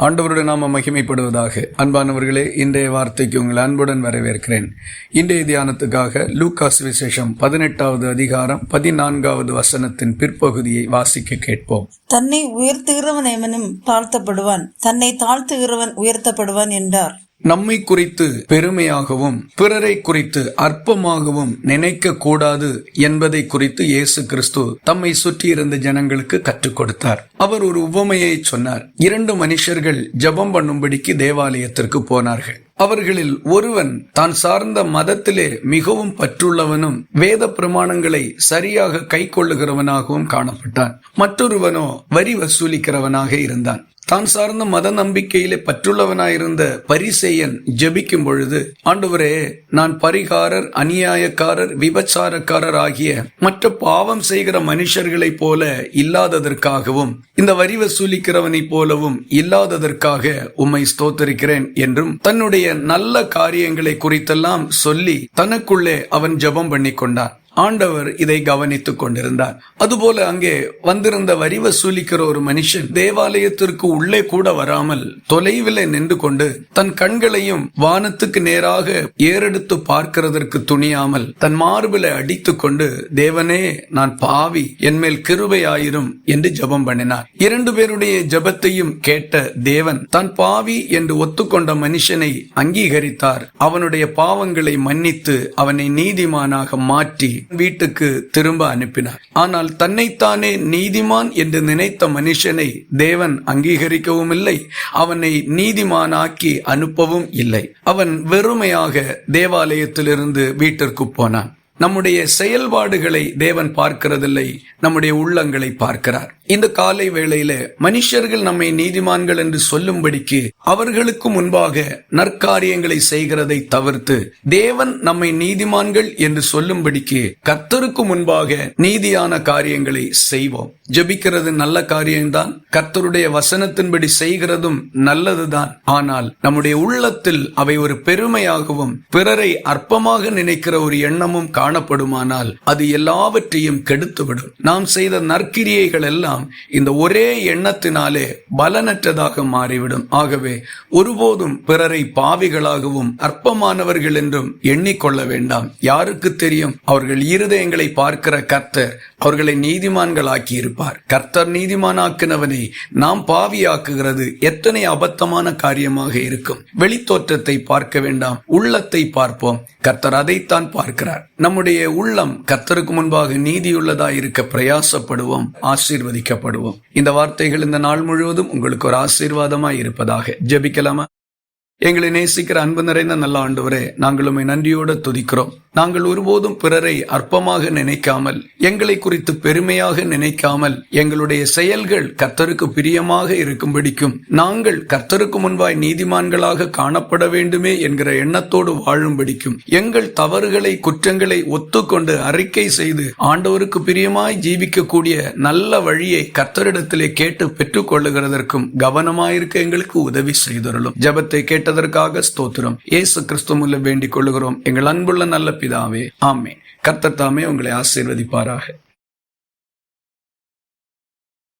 ஆண்டவருடைய நாம மகிமைப்படுவதாக. அன்பானவர்களே இன்றைய வார்த்தைக்கு உங்கள் அன்புடன் வரவேற்கிறேன். இன்றைய தியானத்துக்காக லூக்காஸ் விசேஷம் பதினெட்டாவது அதிகாரம் பதினான்காவது வசனத்தின் பிற்பகுதியை வாசிக்க கேட்போம். தன்னை உயர்த்துகிறவன் எவனும் தாழ்த்தப்படுவான் தன்னை தாழ்த்துகிறவன் உயர்த்தப்படுவான் என்றார். நம்மை குறித்து பெருமையாகவும் பிறரை குறித்து அற்பமாகவும் நினைக்க கூடாது என்பதை குறித்து இயேசு கிறிஸ்து தம்மை சுற்றியிருந்த ஜனங்களுக்கு கற்றுக் கொடுத்தார். அவர் ஒரு உவமையை சொன்னார். இரண்டு மனுஷர்கள் ஜெபம் பண்ணும்படிக்கு தேவாலயத்திற்கு போனார்கள். அவர்களில் ஒருவன் தான் சார்ந்த மதத்திலே மிகவும் பற்றுள்ளவனும் வேத பிரமாணங்களை சரியாக கை கொள்ளுகிறவனாகவும் காணப்பட்டான். மற்றொருவனோ வரி வசூலிக்கிறவனாக இருந்தான். தான் சார்ந்த மத நம்பிக்கையிலே பற்றுள்ளவனாயிருந்த பரிசெயன் ஜபிக்கும் பொழுது ஆண்டவரே நான் பரிகாரர் அநியாயக்காரர் விபச்சாரக்காரர் ஆகிய மற்ற பாவம் செய்கிற மனுஷர்களைப் போல இல்லாததற்காகவும் இந்த வரி வசூலிக்கிறவனைப் போலவும் இல்லாததற்காக உம்மை ஸ்தோத்தரிக்கிறேன் என்றும் தன்னுடைய நல்ல காரியங்களை குறித்தெல்லாம் சொல்லி தனக்குள்ளே அவன் ஜெபம் பண்ணி கொண்டான் ஆண்டவர் இதை கவனித்துக் கொண்டிருந்தார். அதுபோல அங்கே வந்திருந்த வரி வசூலிக்கிற ஒரு மனுஷன் தேவாலயத்திற்கு உள்ளே கூட வராமல் தொலைவில் நின்று கொண்டு தன் கண்களையும் வானத்துக்கு நேராக ஏறெடுத்து பார்க்கிறதற்கு துணியாமல் தன் மார்பில அடித்துக் கொண்டு தேவனே நான் பாவி என்மேல் கிருபையாயிரும் என்று ஜெபம் பண்ணினார். இரண்டு பேருடைய ஜெபத்தையும் கேட்ட தேவன் தான் பாவி என்று ஒத்துக்கொண்ட மனுஷனை அங்கீகரித்தார். அவனுடைய பாவங்களை மன்னித்து அவனை நீதிமானாக மாற்றி வீட்டுக்கு திரும்ப அனுப்பினார். ஆனால் தன்னைத்தானே நீதிமான் என்று நினைத்த மனுஷனை தேவன் அங்கீகரிக்கவும் இல்லை அவனை நீதிமானாக்கி அனுப்பவும் இல்லை. அவன் வெறுமையாக தேவாலயத்திலிருந்து வீட்டிற்கு போனான். நம்முடைய செயல்பாடுகளை தேவன் பார்க்கிறதில்லை நம்முடைய உள்ளங்களை பார்க்கிறார். இந்த காலை வேளையில மனுஷர்கள் நம்மை நீதிமான்கள் என்று சொல்லும்படிக்கு அவர்களுக்கு முன்பாக நற்காரியங்களை செய்கிறதை தவிர்த்து தேவன் நம்மை நீதிமான்கள் என்று சொல்லும்படிக்கு கர்த்தருக்கு முன்பாக நீதியான காரியங்களை செய்வோம். ஜபிக்கிறது நல்ல காரியம்தான் கர்த்தருடைய வசனத்தின்படி செய்கிறதும் நல்லதுதான். ஆனால் நம்முடைய உள்ளத்தில் அவை ஒரு பெருமையாகவும் பிறரை அற்பமாக நினைக்கிற ஒரு எண்ணமும் காணப்படுமானால் அது எல்லாவற்றையும் கெடுத்துவிடும். நாம் செய்த நற்கிரியைகள் எல்லாம் இந்த ஒரே எண்ணத்தினாலே பலனற்றதாக மாறிவிடும். ஆகவே ஒருபோதும் பிறரை பாவிகளாகவும் அற்பமானவர்கள் என்றும் எண்ணிக்கொள்ள வேண்டாம். யாருக்கு தெரியும்? அவர்கள் இருதயங்களை பார்க்கிற கர்த்தர் அவர்களை நீதிமான்களாக்கி இருப்பார். கர்த்தர் நீதிமானாக்கினவனை நாம் பாவியாக்குகிறது. எத்தனை அபத்தமான காரியமாக இருக்கும். வெளித்தோற்றத்தை பார்க்க வேண்டாம். உள்ளத்தை பார்ப்போம். கர்த்தர் அதைத்தான் பார்க்கிறார். நம்முடைய உள்ளம் கர்த்தருக்கு முன்பாக நீதியுள்ளதா இருக்க பிரயாசப்படுவோம். ஆசீர்வதிக்கப்படுவோம். இந்த வார்த்தைகள் இந்த நாள் முழுவதும் உங்களுக்கு ஒரு ஆசீர்வாதமாய் இருப்பதாக. ஜெபிக்கலாமா? எங்களை நேசிக்கிற அன்பு நிறைந்த நல்ல ஆண்டவரே நாங்கள் உண்மை நன்றியோடு துதிக்கிறோம். நாங்கள் ஒருபோதும் பிறரை அற்பமாக நினைக்காமல் எங்களை குறித்து பெருமையாக நினைக்காமல் எங்களுடைய செயல்கள் கர்த்தருக்கு பிரியமாக இருக்கும்படிக்கும் நாங்கள் கர்த்தருக்கு முன்பாய் நீதிமான்களாக காணப்பட வேண்டுமே என்கிற எண்ணத்தோடு வாழும்படிக்கும் எங்கள் தவறுகளை குற்றங்களை ஒத்துக்கொண்டு அறிக்கை செய்து ஆண்டவருக்கு பிரியமாய் ஜீவிக்கக்கூடிய நல்ல வழியை கர்த்தரிடத்திலே கேட்டு பெற்றுக் கொள்ளுகிறதற்கும் கவனமாயிருக்க எங்களுக்கு உதவி செய்தருளும். ஜபத்தை கேட்டதற்காக ஸ்தோத்திரம். ஏசு கிறிஸ்துமுல்ல வேண்டிக் கொள்ளுகிறோம். எங்கள் அன்புள்ள நல்ல பிதாவே ஆமே கர்த்தர் தாமே உங்களை ஆசீர்வதிப்பாராக.